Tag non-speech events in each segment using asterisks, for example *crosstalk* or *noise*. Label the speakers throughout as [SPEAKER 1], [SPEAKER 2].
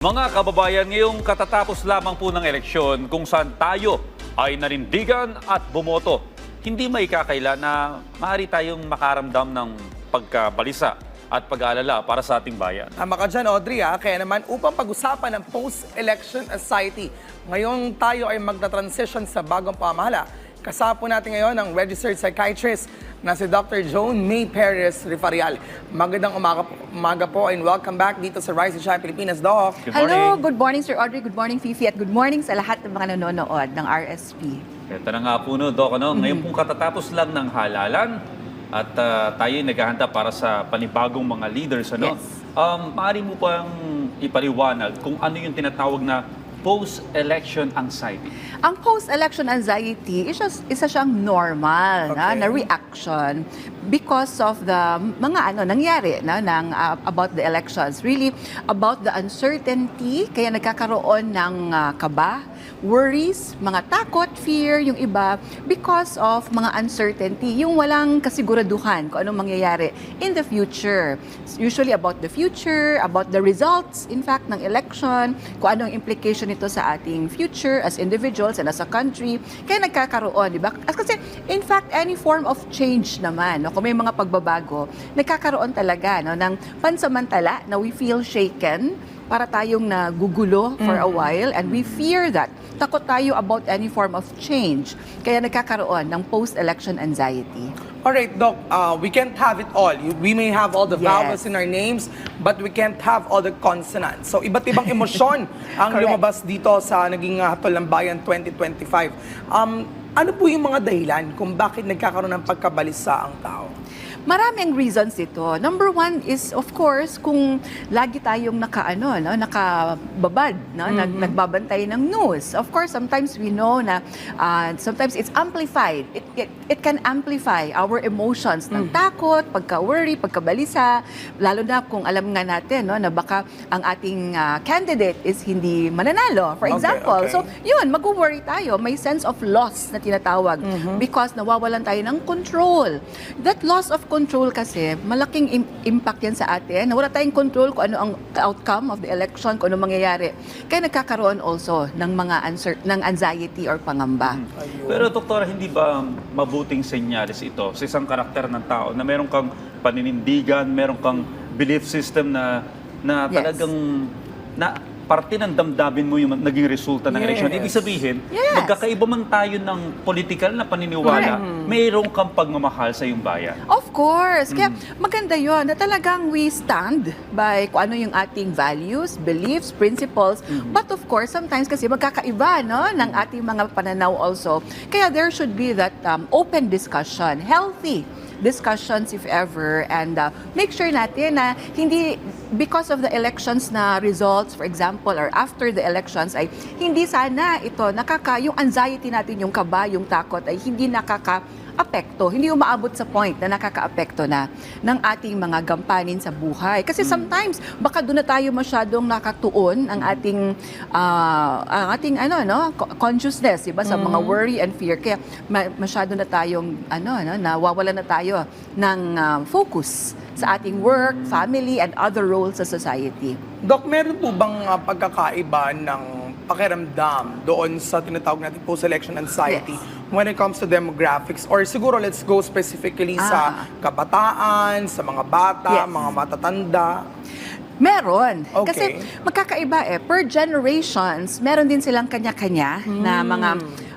[SPEAKER 1] Mga kababayan, ngayong katatapos lamang po ng eleksyon kung saan tayo ay nanindigan at bumoto, hindi may na maaari tayong makaramdam ng pagkabalisa at pag-aalala para sa ating bayan.
[SPEAKER 2] Tama ka dyan, Audrey. Ha? Kaya naman, upang pag-usapan ng post-election anxiety, ngayon tayo ay magna-transition sa bagong pamahala. Kasama po natin ngayon ang registered psychiatrist na si Dr. Joan May Perez Rifarial. Magandang umaga po, umaga po and welcome back dito sa Rise and Shine Pilipinas, Doc.
[SPEAKER 1] Good
[SPEAKER 3] Hello,
[SPEAKER 1] morning.
[SPEAKER 3] good morning Sir Audrey, good morning Fifi, at good morning sa lahat ng mga nanonood ng RSP.
[SPEAKER 1] Ito na nga po, no, Doc. Ano? Ngayon pong katatapos lang ng halalan at ah, tayo ay naghahanda para sa panibagong mga leaders. Ano?
[SPEAKER 3] Yes.
[SPEAKER 1] Um, maaari mo pang ipaliwanag kung ano yung tinatawag na post-election anxiety.
[SPEAKER 3] Ang post-election anxiety, isa, isa siyang normal na,
[SPEAKER 2] Okay.
[SPEAKER 3] na reaction because of the mga ano nangyari na ng uh, about the elections. Really about the uncertainty kaya nagkakaroon ng uh, kaba, worries, mga takot, fear yung iba because of mga uncertainty, yung walang kasiguraduhan kung anong mangyayari in the future. Usually about the future, about the results in fact ng election, kung ano ang implication nito sa ating future as individuals and as a country. Kaya nagkakaroon, di ba? As kasi, in fact, any form of change naman, no, kung may mga pagbabago, nagkakaroon talaga no, ng pansamantala na we feel shaken, para tayong nagugulo for a while and we fear that. Takot tayo about any form of change. Kaya nagkakaroon ng post-election anxiety.
[SPEAKER 2] All right, Doc, uh, we can't have it all. We may have all the
[SPEAKER 3] Yes.
[SPEAKER 2] vowels in our names, but we can't have all the consonants. So, iba't ibang emosyon *laughs* ang
[SPEAKER 3] Correct.
[SPEAKER 2] lumabas dito sa naging uh, Hatol ng Bayan 2025. Um, ano po yung mga dahilan kung bakit nagkakaroon ng pagkabalisa ang tao?
[SPEAKER 3] Maraming reasons ito. Number one is, of course, kung lagi tayong nakaano, no, nakababad, no, nag, nagbabantay ng news. Of course, sometimes we know na uh, sometimes it's amplified. It, it, it can amplify our emotions ng takot, pagka-worry, pagkabalisa, lalo na kung alam nga natin no, na baka ang ating uh, candidate is hindi mananalo, for
[SPEAKER 2] Okay,
[SPEAKER 3] example.
[SPEAKER 2] okay.
[SPEAKER 3] So, yun, mag-worry tayo. May sense of loss na tinatawag because nawawalan tayo ng control. That loss of control kasi, malaking im- impact yan sa atin. Nawala tayong control kung ano ang outcome of the election, kung ano mangyayari. Kaya nagkakaroon also ng mga uncer- ng anxiety or pangamba.
[SPEAKER 1] Pero doktora, hindi ba mabuting senyales ito sa isang karakter ng tao na meron kang paninindigan, meron kang belief system na na
[SPEAKER 3] Yes.
[SPEAKER 1] talagang na parte ng damdamin mo yung naging resulta ng
[SPEAKER 2] Yes.
[SPEAKER 1] eleksyon. Ibig sabihin,
[SPEAKER 3] Yes.
[SPEAKER 1] magkakaiba man tayo ng political na paniniwala, mayroon kang pagmamahal sa iyong bayan.
[SPEAKER 3] Of course. Kaya maganda yon na talagang we stand by kung ano yung ating values, beliefs, principles. But of course, sometimes kasi magkakaiba no, ng ating mga pananaw also. Kaya there should be that um, open discussion, healthy discussions if ever and uh, make sure natin na hindi because of the elections na results for example or after the elections ay hindi sana ito nakaka yung anxiety natin yung kaba yung takot ay hindi nakaka apekto, hindi umaabot sa point na nakakaapekto na ng ating mga gampanin sa buhay. Kasi sometimes, baka doon na tayo masyadong nakatuon ang ating, ah, ang ating ano, no, co- consciousness, diba, sa mga worry and fear. Kaya ma- masyado na tayong, ano, no, nawawala na tayo ng ah, focus sa ating work, family, and other roles sa society.
[SPEAKER 2] Doc, meron po bang uh, pagkakaiba ng pakiramdam doon sa tinatawag natin post-election anxiety
[SPEAKER 3] Yes.
[SPEAKER 2] when it comes to demographics? Or siguro let's go specifically sa
[SPEAKER 3] Ah.
[SPEAKER 2] kabataan, sa mga bata,
[SPEAKER 3] Yes.
[SPEAKER 2] mga matatanda.
[SPEAKER 3] Meron.
[SPEAKER 2] Okay.
[SPEAKER 3] Kasi magkakaiba eh. Per generations, meron din silang kanya-kanya na
[SPEAKER 2] Hmm.
[SPEAKER 3] mga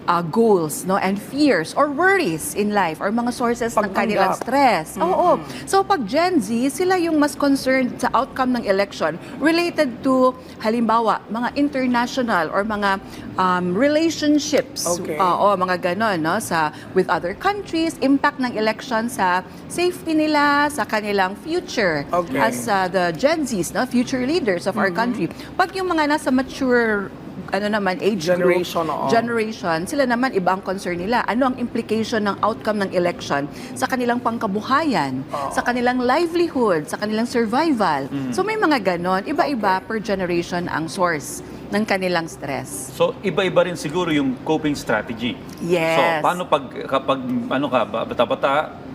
[SPEAKER 3] uh, goals no and fears or worries in life or mga sources ng
[SPEAKER 2] Pagpanggap.
[SPEAKER 3] kanilang stress. Oo. So pag Gen Z, sila yung mas concerned sa outcome ng election related to halimbawa mga international or mga um, relationships.
[SPEAKER 2] Okay.
[SPEAKER 3] Oo, mga ganon no sa with other countries, impact ng election sa safety nila, sa kanilang future
[SPEAKER 2] Okay.
[SPEAKER 3] as uh, the Gen Zs, no, future leaders of our country. Pag yung mga nasa mature ano naman age
[SPEAKER 2] Generation, oo.
[SPEAKER 3] group, generation, sila naman iba ang concern nila. Ano ang implication ng outcome ng election sa kanilang pangkabuhayan,
[SPEAKER 2] Oo.
[SPEAKER 3] sa kanilang livelihood, sa kanilang survival. So may mga ganon, iba-iba per generation ang source ng kanilang stress.
[SPEAKER 1] So, iba-iba rin siguro yung coping strategy.
[SPEAKER 3] Yes.
[SPEAKER 1] So, paano pag kapag ano ka, ba-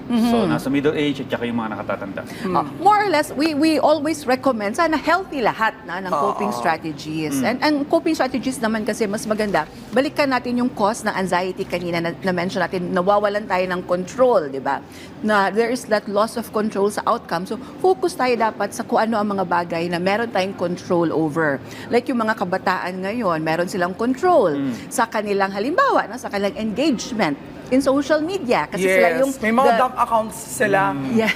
[SPEAKER 1] bata-bata, So, nasa middle age at saka yung mga nakatatanda.
[SPEAKER 3] Uh, more or less, we we always recommend sana healthy lahat na ng coping strategies. And ang coping strategies naman kasi mas maganda, balikan natin yung cause ng anxiety kanina na, na mention natin, nawawalan tayo ng control, di ba? Na there is that loss of control sa outcome. So focus tayo dapat sa kung ano ang mga bagay na meron tayong control over. Like yung mga kabataan ngayon, meron silang control sa kanilang halimbawa, na sa kanilang engagement in social media kasi sila yung
[SPEAKER 2] May mga
[SPEAKER 3] the-
[SPEAKER 2] dump accounts sila. *laughs*
[SPEAKER 3] Yeah.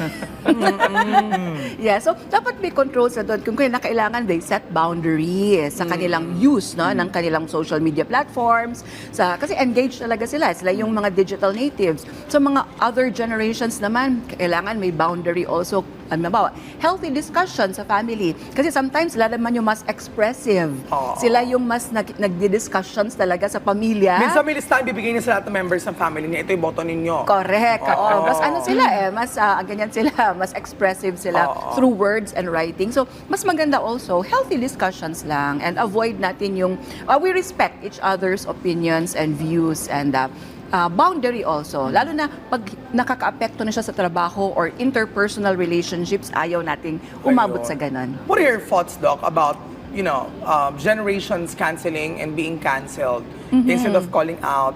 [SPEAKER 3] *laughs* yeah, so dapat may control sa doon. Kung kailangan kailangan they set boundaries sa kanilang use no ng kanilang social media platforms. Sa kasi engaged talaga sila. Sila yung mga digital natives. So mga other generations naman kailangan may boundary also ano ba healthy discussion sa family kasi sometimes sila naman yung mas expressive
[SPEAKER 2] Oo.
[SPEAKER 3] sila yung mas nag, nagdi-discussions talaga sa pamilya
[SPEAKER 2] Minsan may listahan bibigay niya sa lahat ng members ng family niya. Ito yung boto ninyo.
[SPEAKER 3] Correct.
[SPEAKER 2] Oo.
[SPEAKER 3] Oo. Mas ano sila eh, mas ah, ganyan sila, *laughs* mas expressive sila
[SPEAKER 2] Oo.
[SPEAKER 3] through words and writing. So, mas maganda also, healthy discussions lang and avoid natin yung, ah, we respect each other's opinions and views and ah, ah, boundary also. Lalo na pag nakaka-apekto na siya sa trabaho or interpersonal relationships, ayaw nating umabot sa ganon.
[SPEAKER 2] What are your thoughts, Doc, about you know um, generations canceling and being canceled
[SPEAKER 3] Mm-hmm.
[SPEAKER 2] instead of calling out?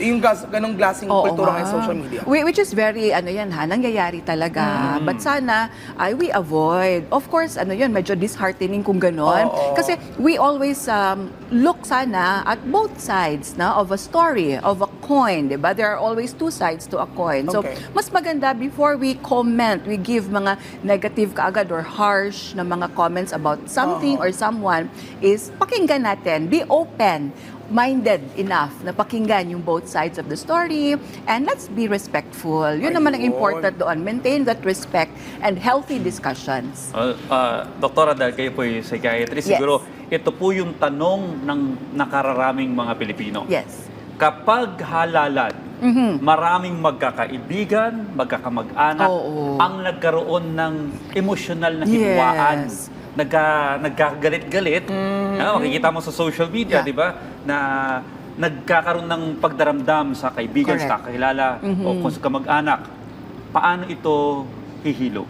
[SPEAKER 2] Yung gas, ganong klaseng
[SPEAKER 3] Oo
[SPEAKER 2] kultura
[SPEAKER 3] nga.
[SPEAKER 2] ngayon sa social media.
[SPEAKER 3] Whi- Which is very, ano yan ha, nangyayari talaga. But sana, ay we avoid. Of course, ano yun, medyo disheartening kung ganon.
[SPEAKER 2] Oo.
[SPEAKER 3] Kasi we always um, look sana at both sides na of a story, of a coin, di ba? There are always two sides to a coin. So,
[SPEAKER 2] Okay.
[SPEAKER 3] mas maganda before we comment, we give mga negative kaagad or harsh na mga comments about something or someone, is pakinggan natin, be open minded enough na pakinggan yung both sides of the story and let's be respectful. Yun naman ang important doon. Maintain that respect and healthy discussions.
[SPEAKER 1] Uh, uh, Doktora, dahil kayo po yung psychiatrist,
[SPEAKER 3] Yes.
[SPEAKER 1] siguro ito po yung tanong ng nakararaming mga Pilipino.
[SPEAKER 3] Yes.
[SPEAKER 1] Kapag halalan, maraming magkakaibigan, magkakamag-anak,
[SPEAKER 3] Oo.
[SPEAKER 1] ang nagkaroon ng emosyonal na
[SPEAKER 3] Yes.
[SPEAKER 1] Nagka, nagkagalit-galit, ah, makikita mo sa social media,
[SPEAKER 3] Yeah.
[SPEAKER 1] di ba, na nagkakaroon ng pagdaramdam sa kaibigan,
[SPEAKER 3] Correct.
[SPEAKER 1] sa kakilala, o kung sa kamag-anak. Paano ito hihilo?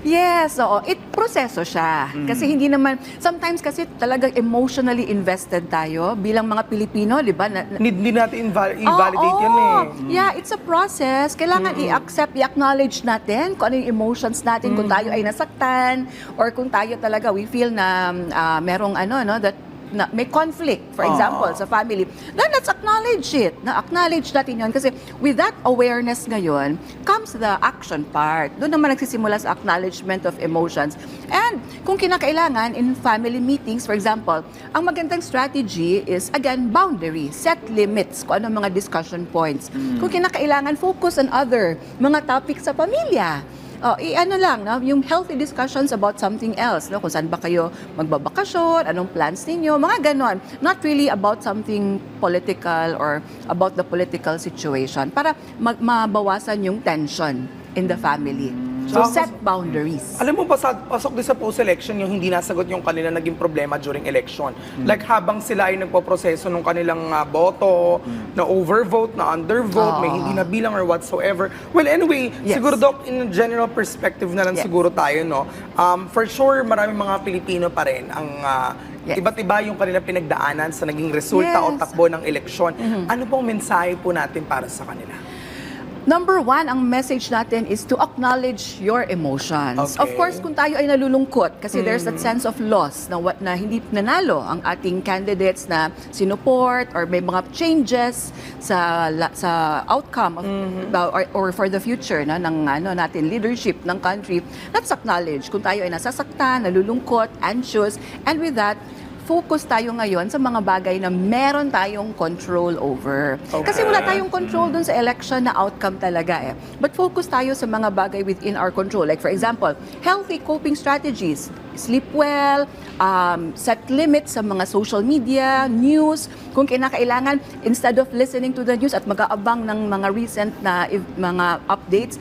[SPEAKER 3] Yes, oo. It proseso siya. Kasi hindi naman, sometimes kasi talagang emotionally invested tayo bilang mga Pilipino, di ba? Na, na-
[SPEAKER 2] Need, need natin inval- invalidate
[SPEAKER 3] Oo,
[SPEAKER 2] yan eh.
[SPEAKER 3] Yeah, it's a process. Kailangan i-accept, i-acknowledge natin kung ano yung emotions natin, kung tayo ay nasaktan, or kung tayo talaga, we feel na ah, merong ano, no, that na, may conflict, for
[SPEAKER 2] Oo.
[SPEAKER 3] example, sa family, then let's acknowledge it. Na-acknowledge natin yun. Kasi with that awareness ngayon, comes the action part. Doon naman nagsisimula sa acknowledgement of emotions. And kung kinakailangan, in family meetings, for example, ang magandang strategy is, again, boundary. Set limits kung ano mga discussion points. Kung kinakailangan, focus on other mga topics sa pamilya. Oh, i-ano lang, no? yung healthy discussions about something else, no? kung saan ba kayo magbabakasyon, anong plans ninyo, mga ganon. Not really about something political or about the political situation para mag- mabawasan yung tension in the family. So, set boundaries.
[SPEAKER 2] Alam mo, pasok, pasok din sa post-election yung hindi nasagot yung kanila naging problema during election. Like habang sila ay nagpo-proseso ng kanilang ah, boto, na overvote, na undervote, may
[SPEAKER 3] Oo.
[SPEAKER 2] hindi nabilang or whatsoever. Well, anyway,
[SPEAKER 3] Yes.
[SPEAKER 2] siguro Doc, in a general perspective na lang
[SPEAKER 3] Yes.
[SPEAKER 2] siguro tayo, no? Um, for sure, maraming mga Pilipino pa rin ang ah,
[SPEAKER 3] Yes.
[SPEAKER 2] iba't iba yung kanilang pinagdaanan sa naging resulta o
[SPEAKER 3] Yes.
[SPEAKER 2] takbo ng eleksyon. Ano pong mensahe po natin para sa kanila?
[SPEAKER 3] Number one, ang message natin is to acknowledge your emotions.
[SPEAKER 2] Okay.
[SPEAKER 3] Of course, kung tayo ay nalulungkot, kasi there's that sense of loss na, what, na hindi nanalo ang ating candidates na sinuport or may mga changes sa sa outcome of, or, or for the future na, ng ano, natin leadership ng country. Let's acknowledge kung tayo ay nasasaktan, nalulungkot, anxious, and with that, focus tayo ngayon sa mga bagay na meron tayong control over. Kasi wala tayong control dun sa election na outcome talaga eh. But focus tayo sa mga bagay within our control. Like for example, healthy coping strategies. Sleep well, um, set limits sa mga social media, news. Kung kinakailangan, instead of listening to the news at mag-aabang ng mga recent na mga updates,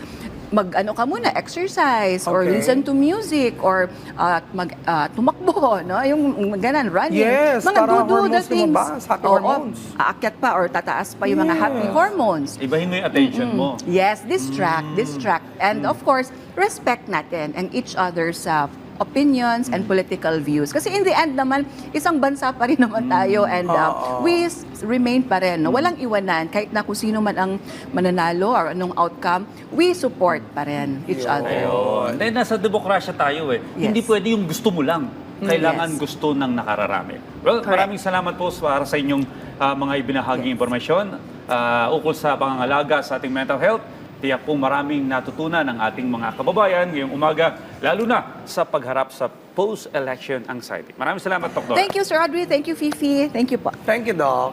[SPEAKER 3] mag ano ka muna, exercise or
[SPEAKER 2] Okay.
[SPEAKER 3] listen to music or uh, mag uh, tumakbo, *laughs* no? Yung ganan, running.
[SPEAKER 2] Yes,
[SPEAKER 3] mga
[SPEAKER 2] para
[SPEAKER 3] the things.
[SPEAKER 2] lumabas, happy
[SPEAKER 3] Oo,
[SPEAKER 2] hormones.
[SPEAKER 3] aakyat pa or tataas pa yung mga
[SPEAKER 2] Yes.
[SPEAKER 3] happy hormones.
[SPEAKER 1] Ibahin mo yung attention mo.
[SPEAKER 3] Yes, distract, distract. And of course, respect natin and each other's uh, opinions and political views. Kasi in the end naman, isang bansa pa rin naman tayo and uh, we remain pa rin. No? Walang iwanan. Kahit na kung sino man ang mananalo or anong outcome, we support pa rin each other.
[SPEAKER 1] Ayun. Dahil nasa demokrasya tayo eh.
[SPEAKER 3] Yes.
[SPEAKER 1] Hindi pwede yung gusto mo lang. Kailangan
[SPEAKER 3] Yes.
[SPEAKER 1] gusto ng nakararami. Well,
[SPEAKER 3] Correct.
[SPEAKER 1] maraming salamat po sa- para sa inyong ah, mga ibinahaging impormasyon ah, ukol sa pangangalaga sa ating mental health. Tiyak po maraming natutunan ng ating mga kababayan ngayong umaga, lalo na sa pagharap sa post-election anxiety. Maraming salamat, Dr.
[SPEAKER 3] Thank you, Sir Audrey. Thank you, Fifi. Thank you po.
[SPEAKER 2] Thank you, Doc.